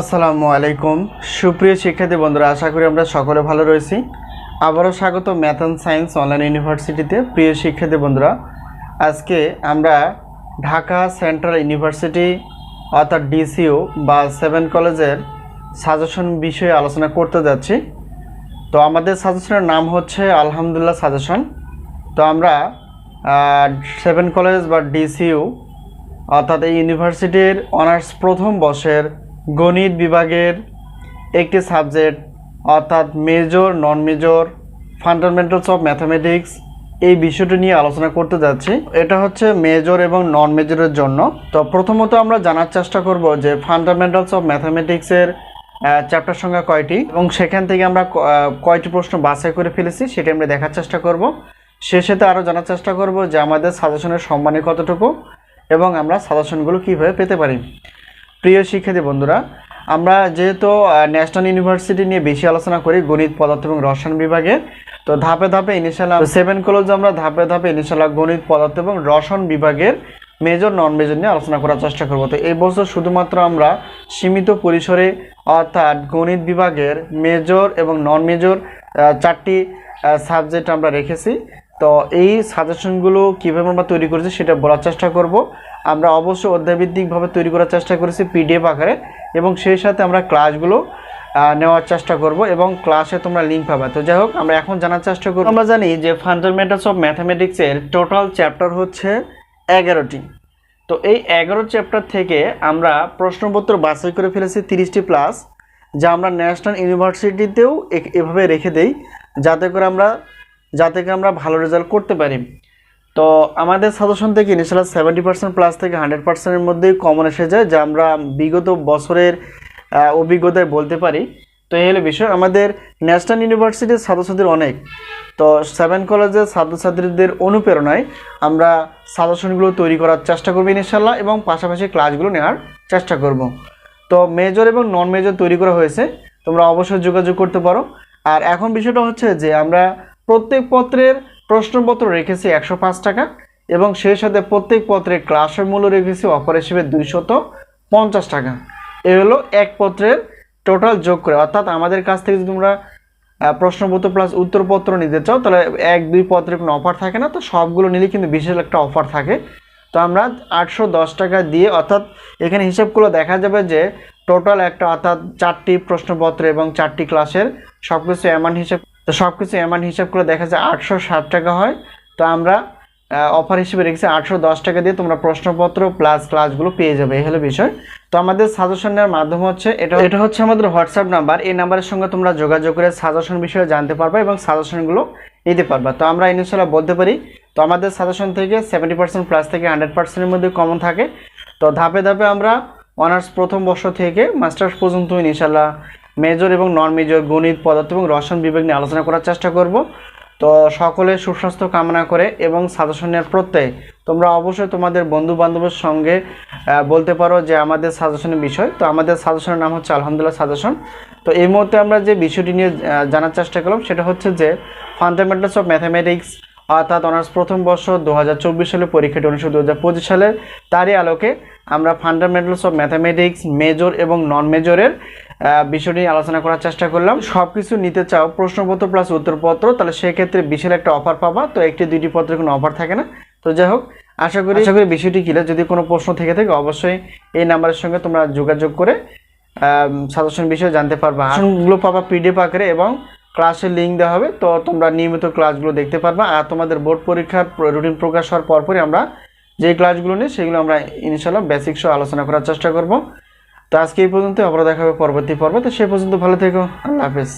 আসসালামু আলাইকুম। সুপ্রিয় শিক্ষার্থী বন্ধুরা, আশা করি আমরা সকলে ভালো রয়েছি। আবারও স্বাগত ম্যাথ অ্যান্ড সায়েন্স অনলাইন ইউনিভার্সিটিতে। প্রিয় শিক্ষার্থী বন্ধুরা, আজকে আমরা ঢাকা সেন্ট্রাল ইউনিভার্সিটি, অর্থাৎ ডিসিও বা সেভেন কলেজের সাজেশন বিষয়ে আলোচনা করতে যাচ্ছি। তো আমাদের সাজেশনের নাম হচ্ছে আলহামদুলিল্লাহ সাজেশন। তো আমরা সেভেন কলেজ বা ডিসিউ অর্থাৎ এই ইউনিভার্সিটির অনার্স প্রথম বর্ষের গণিত বিভাগের একটি সাবজেক্ট, অর্থাৎ major non major fundamentals of mathematics এই বিষয়টি নিয়ে আলোচনা করতে যাচ্ছি। এটা হচ্ছে মেজর এবং নন মেজরের জন্য। তো প্রথমত আমরা জানার চেষ্টা করব যে ফান্ডামেন্টালস অফ ম্যাথামেটিক্সের চ্যাপ্টার সংখ্যা কয়টি? এবং সেখান থেকে আমরা কয়টি প্রশ্ন বাছাই করে ফেলেছি সেটা আমরা দেখার চেষ্টা করব। শেষেতে আরও জানার চেষ্টা করব যে আমাদের সাজেশনের সম্মানে কতটুকু এবং আমরা সাজেশনগুলো কীভাবে পেতে পারি। প্রিয় শিক্ষার্থী বন্ধুরা, আমরা যেহেতু ন্যাশনাল ইউনিভার্সিটি নিয়ে বেশি আলোচনা করি গণিত, পদার্থ এবং রসায়ন বিভাগে, তো ধাপে ধাপে ইনিশাল্লাহ সেভেন কলেজ আমরা ধাপে ধাপে ইনিশাল্লাহ গণিত, পদার্থ এবং রসায়ন বিভাগের মেজর নন মেজর নিয়ে আলোচনা করার চেষ্টা করব। তো এই বছর শুধুমাত্র আমরা সীমিত পরিসরে অর্থাৎ গণিত বিভাগের মেজর এবং নন মেজর চারটি সাবজেক্ট আমরা রেখেছি। তো এই সাজেশনগুলো কীভাবে আমরা তৈরি করেছি সেটা বলার চেষ্টা করব। আমরা অবশ্যই অধ্যায়ভিত্তিকভাবে তৈরি করার চেষ্টা করেছি পিডিএফ আকারে এবং সেই সাথে আমরা ক্লাসগুলো নেওয়ার চেষ্টা করব এবং ক্লাসে তোমরা লিঙ্ক পাবে। তো যাই হোক, আমরা এখন জানার চেষ্টা করব। আমরা জানি যে ফান্ডামেন্টালস অফ ম্যাথামেটিক্সের টোটাল চ্যাপ্টার হচ্ছে এগারোটি। তো এই এগারো চ্যাপ্টার থেকে আমরা প্রশ্নপত্র বাছাই করে ফেলেছি তিরিশটি প্লাস যা আমরা ন্যাশনাল ইউনিভার্সিটিতেও এভাবে রেখে দেই। যাতে করে আমরা যাতে করে আমরা ভালো রেজাল্ট করতে পারি। তো আমাদের সাজেশন থেকে ইনিশিয়াল সেভেন্টি পার্সেন্ট প্লাস থেকে হান্ড্রেড পার্সেন্টের মধ্যেই কমন এসে যায়, যা আমরা বিগত বছরের অভিজ্ঞতায় বলতে পারি। তো এই হলো বিষয়। আমাদের ন্যাশনাল ইউনিভার্সিটির ছাত্রছাত্রীর অনেক। তো সেভেন কলেজের ছাত্রছাত্রীদের অনুপ্রেরণায় আমরা সাজেশনগুলো তৈরি করার চেষ্টা করব ইনশাল্লাহ এবং পাশাপাশি ক্লাসগুলো নেওয়ার চেষ্টা করব। তো মেজর এবং নন মেজর তৈরি করা হয়েছে। তোমরা অবশ্যই যোগাযোগ করতে পারো। আর এখন বিষয়টা হচ্ছে যে আমরা প্রত্যেক পত্রের প্রশ্নপত্র রেখেছি একশো পাঁচ টাকা এবং সেই সাথে প্রত্যেক পত্রের ক্লাসের মূল্য রেখেছি অফার হিসেবে দুইশত পঞ্চাশ টাকা। এ হলো এক পত্রের টোটাল যোগ করে। অর্থাৎ আমাদের কাছ থেকে যদি তোমরা প্রশ্নপত্র প্লাস উত্তরপত্র নিতে চাও, তাহলে এক, দুই পত্রের কোনো অফার থাকে না। তো সবগুলো নিলে কিন্তু বিশেষ একটা অফার থাকে। তো আমরা আটশো দশ টাকা দিয়ে, অর্থাৎ এখানে হিসাবগুলো দেখা যাবে যে টোটাল একটা, অর্থাৎ চারটি প্রশ্নপত্র এবং চারটি ক্লাসের সব কিছু অ্যামাউন্ট হিসাব তো সব কিছু অ্যামাউন্ট হিসাব করে দেখা যায় আটশো ষাট টাকা হয়। তো আমরা অফার হিসেবে রেখেছি আটশো দশ টাকা দিয়ে তোমরা প্রশ্নপত্র প্লাস ক্লাসগুলো পেয়ে যাবে, এই হলো বিষয়। তো আমাদের সাজেশন নেওয়ার মাধ্যম হচ্ছে, এটা এটা হচ্ছে আমাদের হোয়াটসঅ্যাপ নাম্বার এই নাম্বারের সঙ্গে তোমরা যোগাযোগ করে সাজেশন বিষয়ে জানতে পারবে এবং সাজেশনগুলো নিতে পারবে। তো আমরা ইনশাল্লাহ বলতে পারি, তো আমাদের সাজেশন থেকে সেভেন্টি পার্সেন্ট প্লাস থেকে হান্ড্রেড পার্সেন্টের মধ্যে কমন থাকে। তো ধাপে ধাপে আমরা অনার্স প্রথম বর্ষ থেকে মাস্টার্স পর্যন্ত ইনশাল্লাহ মেজর এবং নন মেজর গণিত, পদার্থ এবং রসায়ন বিভাগ নিয়ে আলোচনা করার চেষ্টা করব। তো সকলে সুস্বাস্থ্য কামনা করে এবং সাজেশনের প্রত্যয় তোমরা অবশ্যই তোমাদের বন্ধু বান্ধবের সঙ্গে বলতে পারো যে আমাদের সাজেশনের বিষয়। তো আমাদের সাজেশনের নাম হচ্ছে আলহামদুলিল্লাহ সাজেশন। তো এই মুহূর্তে আমরা যে বিষয়টি নিয়ে জানার চেষ্টা করলাম সেটা হচ্ছে যে ফান্ডামেন্টালস অফ ম্যাথামেটিক্স অর্থাৎ অনার্স প্রথম বর্ষ দু হাজার চব্বিশ সালে পরীক্ষাটি অনুষ্ঠিত দু হাজার পঁচিশ সালে তারই আলোকে আমরা ফান্ডামেন্টালস অফ ম্যাথামেটিক্স মেজর এবং নন মেজরের বিষয় নিয়ে আলোচনা করার চেষ্টা করলাম। সব কিছু নিতে চাও প্রশ্নপত্র প্লাস উত্তরপত্র তাহলে সেক্ষেত্রে বিশাল একটা অফার পাবা। তো একটি দুইটি পত্রে কোনো অফার থাকে না। তো যাই হোক আশা করি আশা করি বিষয়টি কিলে যদি কোনো প্রশ্ন থেকে থাকে অবশ্যই এই নাম্বারের সঙ্গে তোমরা যোগাযোগ করে সাজেশন বিষয়ে জানতে পারবা। আসনগুলো পাবা পিডিএফ আকারে এবং ক্লাসের লিঙ্ক দেওয়া হবে। তো তোমরা নিয়মিত ক্লাসগুলো দেখতে পারবা। আর তোমাদের বোর্ড পরীক্ষার রুটিন প্রকাশ হওয়ার পরপরই আমরা যে ক্লাসগুলো নিই সেগুলো আমরা ইনশাল্লাহ বেসিক সহ আলোচনা করার চেষ্টা করব। তো আজকে এই পর্যন্ত আবার দেখা হবে পরবর্তী পর্ব। তো সে পর্যন্ত ভালো থেকো, আল্লাহ হাফেজ।